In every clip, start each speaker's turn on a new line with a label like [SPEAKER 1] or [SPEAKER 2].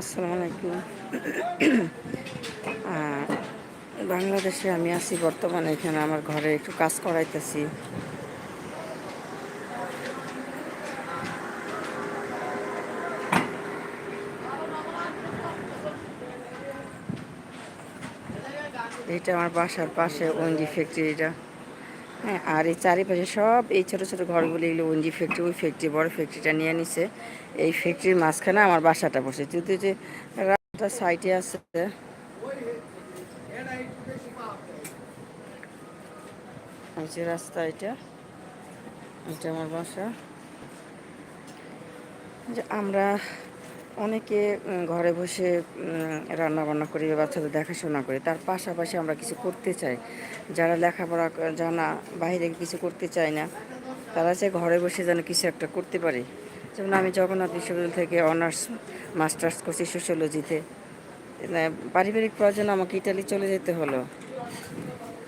[SPEAKER 1] আসসালামু আলাইকুম। আহ, বাংলাদেশে আমি আছি বর্তমানে এখানে আমার ঘরে একটু কাজ করাইতেছি। এটা আমার বাসার পাশে ওএনজি ফ্যাক্টরিটা হ্যাঁ আর এই চারিপাশে সব এই ছোট ছোট ঘরগুলি, এগুলো ওএনজি ফ্যাক্টরি, ওই ফ্যাক্টরি, বড় ফ্যাক্টরিটা নিয়ে নিছে। এই ফ্যাক্টরির মাঝখানে আমার বাসাটা বসে। যদি যে রাস্তা সাইডে আছে রাস্তা এটা এটা আমার বাসা। যে আমরা অনেকে ঘরে বসে রান্না বান্না করি বাচ্চাদের দেখাশোনা করি। তার পাশাপাশি আমরা কিছু করতে চাই। যারা লেখাপড়া জানা, বাইরে কিছু করতে চায় না, তারা যে ঘরে বসে যেন কিছু একটা করতে পারে। যেমন আমি জগন্নাথ বিশ্ববিদ্যালয় থেকে অনার্স, মাস্টার্স করছি সোশ্যোলজিতে। পারিবারিক প্রয়োজন আমাকে ইটালি চলে যেতে হলো।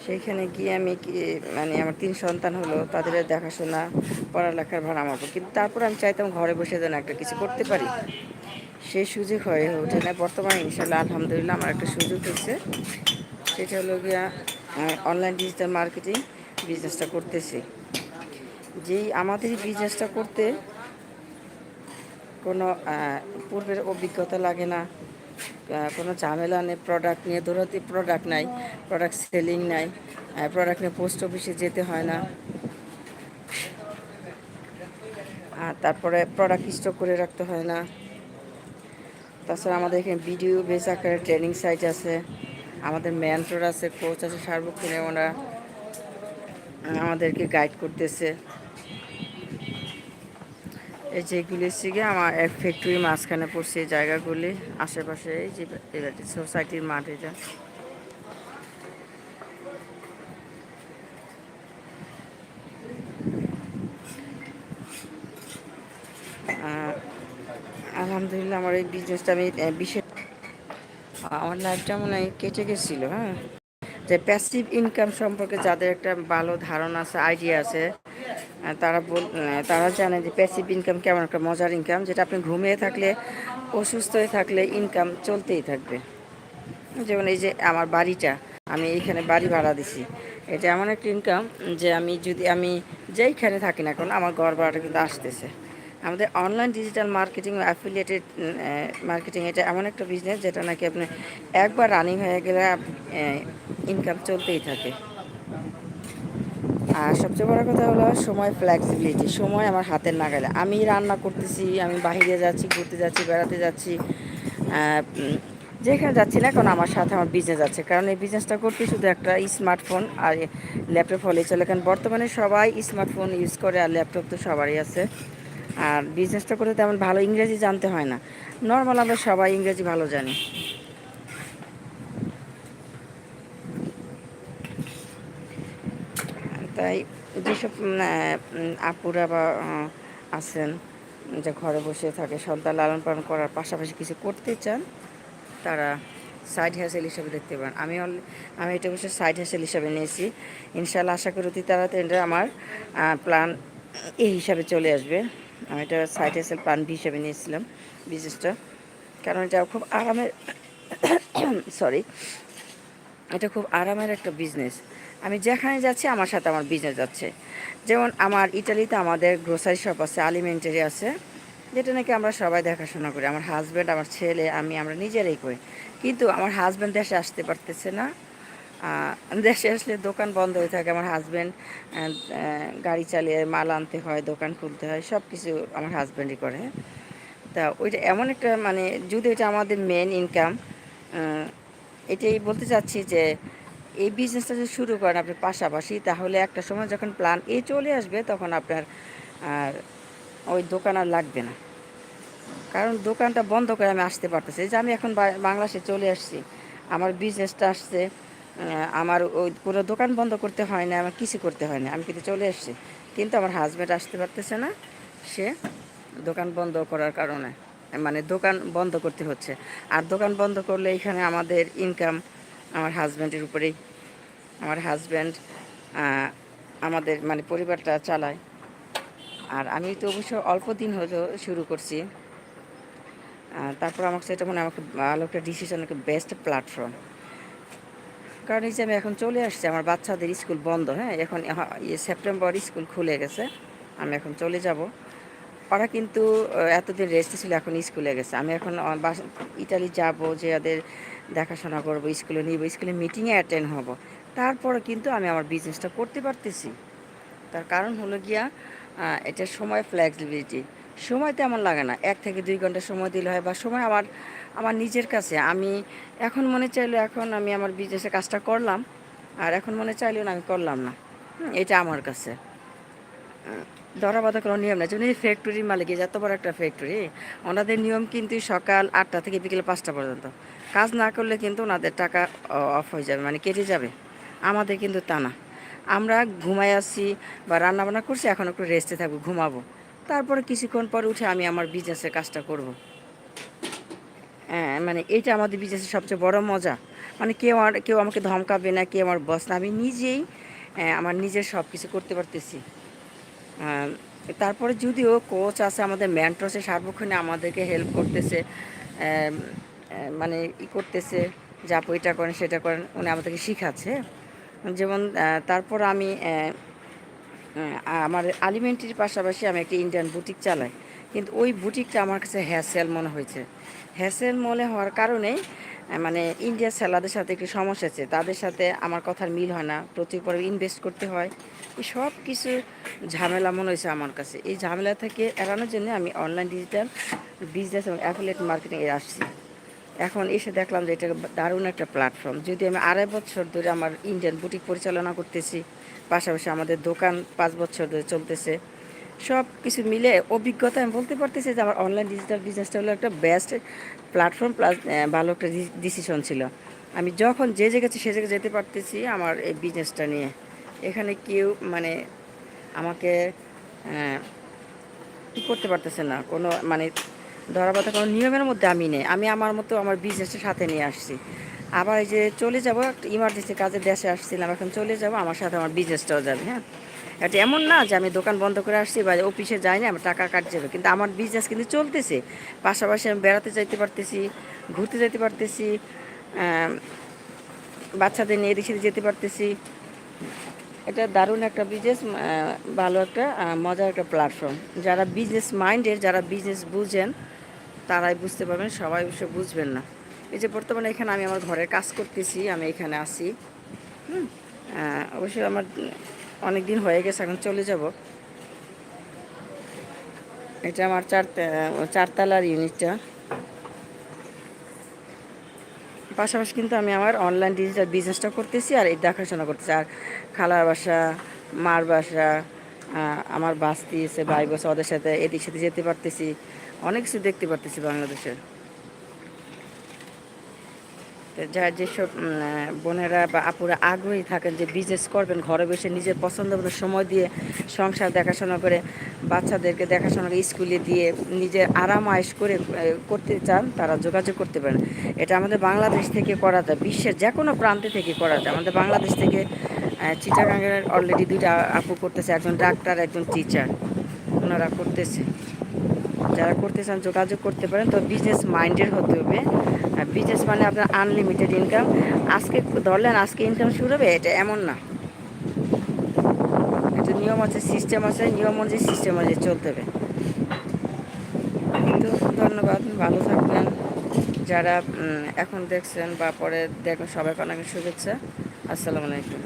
[SPEAKER 1] সেইখানে গিয়ে আমি কি মানে আমার তিন সন্তান হলো, তাদের দেখাশোনা, পড়ালেখার ভাড়া আমার কিন্তু তারপর আমি চাইতাম ঘরে বসে যেন একটা কিছু করতে পারি। সেই সুযোগ হয়ে ওঠে না। বর্তমানে ইনশাল্লাহ আলহামদুলিল্লাহ আমার একটা সুযোগ হয়েছে। সেটা হলো গিয়া অনলাইন ডিজিটাল মার্কেটিং বিজনেসটা করতেছি। যেই আমাদের বিজনেসটা করতে কোনো পূর্বের অভিজ্ঞতা লাগে না কোনো ঝামেলা নেই প্রোডাক্ট নিয়ে দৌড়াতে প্রোডাক্ট নাই প্রোডাক্ট সেলিং নাই প্রোডাক্ট নিয়ে পোস্ট অফিসে যেতে হয় না। আর তারপরে প্রোডাক্ট স্টক করে রাখতে হয় না। তাছাড়া আমাদের এখানে ভিডিও বেস আকারে ট্রেনিং সাইট আছে। আমাদের ম্যান্টর আছে কোচ আছে, সার্বক্ষণে ওনারা আমাদেরকে গাইড করতেছে। এই যেগুলি সিগে আমার এক ফ্যাক্টরির মাঝখানে পড়ছে এই জায়গাগুলি, আশেপাশে এই যে সোসাইটির মাঠ এটা। আলহামদুলিল্লাহ আমার এই বিজনেসটা আমি বিশেষ আমার লাইফটা মনে হয় কেটে গেছিল হ্যাঁ? যে প্যাসিভ ইনকাম সম্পর্কে যাদের একটা ভালো ধারণা আছে আইডিয়া আছে তারা বল তারা জানে যে প্যাসিভ ইনকাম কেমন একটা মজার ইনকাম যেটা আপনি ঘুমিয়ে থাকলে, অসুস্থ হয়ে থাকলে ইনকাম চলতেই থাকবে। যেমন এই যে আমার বাড়িটা, আমি এইখানে বাড়ি ভাড়া দিছি। এটা এমন একটা ইনকাম যে আমি যদি, আমি যেইখানে থাকি না কেন, আমার ঘর ভাড়াটা কিন্তু আসতেছে। আমাদের online digital marketing affiliated marketing এটা এমন একটা বিজনেস যেটা নাকি আপনি একবার রানিং হয়ে গেলে ইনকাম চলতেই থাকে। আর সবচেয়ে বড় কথা হলো সময় ফ্লেক্সিবিলিটি সময় আমার হাতের নাগালে। আমি রান্না করতেছি, আমি বাইরে যাচ্ছি, ঘুরতে যাচ্ছি, বেড়াতে যাচ্ছি যেখানে যাচ্ছি না কারণ আমার সাথে আমার বিজনেস আছে। কারণ এই বিজনেসটা করতে শুধু একটা স্মার্টফোন আর ল্যাপটপ হলেই চলে। কারণ বর্তমানে সবাই স্মার্টফোন ইউজ করে আর ল্যাপটপ তো সবারই আছে। আর বিজনেসটা করতে তেমন ভালো ইংরেজি জানতে হয় না। নর্মাল আমরা সবাই ইংরেজি ভালো জানি। তাই যেসব আপুরা বা আছেন, যে ঘরে বসে থাকে, সন্তান লালন পালন করার পাশাপাশি কিছু করতে চান, তারা সাইড হ্যাসেল হিসাবে দেখতে পারেন। আমি আমি এটা বসে সাইড হ্যাসেল হিসাবে নিয়েছি। ইনশাল্লাহ আশা করি অতি তাড়াতাড়ি আমার প্ল্যান এই হিসাবে চলে আসবে। আমি এটা সাইড প্ল্যান বি হিসাবে নিয়েছিলাম বিজনেসটা কারণ এটা খুব আরামের সরি এটা খুব আরামের একটা বিজনেস আমি যেখানে যাচ্ছি, আমার সাথে আমার বিজনেস যাচ্ছে। যেমন আমার ইটালিতে আমাদের গ্রোসারি শপ আছে আলিমেন্টারি আছে, যেটা নাকি আমরা সবাই দেখাশোনা করি। আমার হাজব্যান্ড আমার ছেলে, আমি, আমরা নিজেরাই করি। কিন্তু আমার হাজব্যান্ড দেশে আসতে পারতেছে না। দেশে আসলে দোকান বন্ধ হয়ে থাকে, আমার হাজব্যান্ড গাড়ি চালিয়ে মাল আনতে হয়, দোকান খুলতে হয় সব কিছু আমার হাজব্যান্ডই করে। তা ওইটা এমন একটা মানে যদি এটা আমাদের মেন ইনকাম এটাই বলতে চাচ্ছি যে, এই বিজনেসটা যদি শুরু করেন আপনি পাশাপাশি, তাহলে একটা সময় যখন প্ল্যান এ চলে আসবে, তখন আপনার আর ওই দোকান আর লাগবে না। কারণ দোকানটা বন্ধ করে আমি আসতে পারতেছি। যে আমি এখন বাংলাদেশে চলে আসছি, আমার বিজনেসটা আসছে আমার ওই পুরো দোকান বন্ধ করতে হয় না, আমার কিছু করতে হয় না। আমি কিন্তু চলে এসেছি কিন্তু আমার হাজব্যান্ড আসতে পারতেছে না। সে দোকান বন্ধ করার কারণে মানে দোকান বন্ধ করতে হচ্ছে। আর দোকান বন্ধ করলে এখানে আমাদের ইনকাম আমার হাজব্যান্ডের উপরেই। আমার হাজব্যান্ড আমাদের মানে পরিবারটা চালায়। আর আমি তো অবশ্য অল্প দিন হলো শুরু করছি। তারপর আমার সেটা মনে আমাকে ভালো একটা ডিসিশন একটা বেস্ট প্ল্যাটফর্ম কারণ যে আমি এখন চলে আসছি, আমার বাচ্চাদের স্কুল বন্ধ হ্যাঁ? এখন ইয়ে সেপ্টেম্বর স্কুল খুলে গেছে, আমি এখন চলে যাব। ওরা কিন্তু এতদিন রেস্টে ছিল, এখন স্কুলে গেছে। আমি এখন ইটালি যাব, যে ওদের দেখাশোনা করব, স্কুলে নিব, স্কুলে মিটিংয়ে অ্যাটেন্ড হব। তারপরে কিন্তু আমি আমার বিজনেসটা করতে পারতেছি। তার কারণ হলো গিয়া এটা সময় ফ্লেক্সিবিলিটি সময় তেমন লাগে না। এক থেকে দুই ঘণ্টা সময় দিলে হয়, বা সময় আমার আমার নিজের কাছে। আমি এখন মনে চাইলে এখন আমি আমার বিজনেসে কাজটা করলাম, আর এখন মনে চাইলেও না আমি করলাম না। এটা আমার কাছে। ধরা বাধা কোনো নিয়ম নেই। যেমন এই ফ্যাক্টরির মালিক এত বড় একটা ফ্যাক্টরি ওনাদের নিয়ম কিন্তু সকাল আটটা থেকে বিকেল পাঁচটা পর্যন্ত। কাজ না করলে কিন্তু ওনাদের টাকা অফ হয়ে যাবে মানে কেটে যাবে। আমাদের কিন্তু তা না। আমরা ঘুমাই আসছি বা রান্নাবান্না করছি, এখন একটু রেস্টে থাকব, ঘুমাবো। তারপরে কিছুক্ষণ পর উঠে আমি আমার বিজনেসের কাজটা করব। হ্যাঁ মানে এটা আমাদের বিজনেসের সবচেয়ে বড় মজা। মানে কেউ আর, কেউ আমাকে ধমকাবে না, কেউ আমার বস না। আমি নিজেই আমার নিজের সব কিছু করতে পারতেছি। তারপরে যদিও কোচ আছে, আমাদের ম্যান্ট্রসে সার্বক্ষণে আমাদেরকে হেল্প করতেছে মানে ই করতেছে, যা এটা করেন, সেটা করেন, উনি আমাদেরকে শিখাচ্ছে। যেমন তারপর আমি আমার আলিমেন্টারির পাশাপাশি আমি একটি ইন্ডিয়ান বুটিক চালাই। কিন্তু ওই বুটিকটা আমার কাছে হ্যাসেল মনে হয়েছে। হ্যাসেল মনে হওয়ার কারণেই মানে ইন্ডিয়ার সেলাদের সাথে একটু সমস্যা আছে। তাদের সাথে আমার কথার মিল হয় না, প্রচুর পরে ইনভেস্ট করতে হয়। এই সব কিছু ঝামেলা মনে হয়েছে আমার কাছে। এই ঝামেলা থেকে এড়ানোর জন্য আমি অনলাইন ডিজিটাল বিজনেস এবং অ্যাফিলেট মার্কেটিং এ আসছি। এখন এসে দেখলাম যে এটা দারুণ একটা প্ল্যাটফর্ম যদি আমি আড়াই বছর ধরে আমার ইন্ডিয়ান বুটিক পরিচালনা করতেছি, পাশাপাশি আমাদের দোকান পাঁচ বছর ধরে চলতেছে সব কিছু মিলে অভিজ্ঞতা, আমি বলতে পারতেছি যে আমার অনলাইন ডিজিটাল বিজনেসটা হলো একটা বেস্ট প্ল্যাটফর্ম প্লাস ভালো একটা ডিসিশন ছিল। আমি যখন যে জায়গায় সে জায়গায় যেতে পারতেছি আমার এই বিজনেসটা নিয়ে। এখানে কেউ মানে আমাকে কী করতে পারতেছে না। কোনো মানে ধরা কোনো নিয়মের মধ্যে আমি নেই। আমি আমার মতো আমার বিজনেসটা সাথে নিয়ে আসছি। আবার এই যে চলে যাব ইমার্জেন্সি কাজে দেশে আসছিলাম, এখন চলে যাব, আমার সাথে আমার বিজনেসটাও যাবে হ্যাঁ? এটা এমন না যে আমি দোকান বন্ধ করে আসছি বা অফিসে যাই না, আমার টাকা কাট যাবে কিন্তু আমার বিজনেস কিন্তু চলতেছে। পাশাপাশি আমি বেড়াতে যাইতে পারতেছি, ঘুরতে যেতে পারতেছি বাচ্চাদের নিয়ে এদিকে যেতে পারতেছি। এটা দারুণ একটা বিজনেস ভালো একটা মজার একটা প্ল্যাটফর্ম যারা বিজনেস মাইন্ডের যারা বিজনেস বুঝেন, তারাই বুঝতে পারবেন, সবাই অবশ্য বুঝবেন না। এই যে বর্তমানে এখানে আমি আমার ঘরের কাজ করতেছি, আমি এখানে আসি হুম অবশ্যই আমার অনেক দিন হয়ে গেছে, এখন চলে যাব। এটা আমার চার চারতলার ইউনিটটা। পাশাপাশি কিন্তু আমি আমার অনলাইন ডিজিটাল বিজনেসটা করতেছি আর এই দেখাশোনা করতেছি। আর খালার বাসা, মার বাসা আমার বাস্তি এসে ভাই বসে ওদের সাথে এদিক সাথে যেতে পারতেছি। অনেক কিছু দেখতে পারতেছি বাংলাদেশের। যারা যেসব বোনেরা বা আপুরা আগ্রহী থাকেন যে বিজনেস করবেন, ঘরে বসে নিজের পছন্দ মতো সময় দিয়ে সংসার দেখাশোনা করে বাচ্চাদেরকে দেখাশোনা করে স্কুলে দিয়ে নিজের আরাম আয়েস করে করতে চান, তারা যোগাযোগ করতে পারেন। এটা আমাদের বাংলাদেশ থেকে করা যায়, বিশ্বের যে কোনো প্রান্তে থেকে করা যায়। আমাদের বাংলাদেশ থেকে চিটাগাঙ্গের অলরেডি দুইটা আপু করতেছে, একজন ডাক্তার, একজন টিচার ওনারা করতেছে। যারা করতে চান, যোগাযোগ করতে পারেন। তো বিজনেস মাইন্ডের হতে হবে। বিজনেস মানে আপনার আনলিমিটেড ইনকাম আজকে ধরলেন, আজকে ইনকাম শুরু হবে, এটা এমন না। একটা নিয়ম আছে সিস্টেম আছে, নিয়ম অনুযায়ী সিস্টেম অনুযায়ী চলতে হবে। তো ধন্যবাদ, ভালো থাকবেন। যারা এখন দেখছেন বা পরে দেখবেন, সবাইকে অনেক শুভেচ্ছা। আসসালামু আলাইকুম।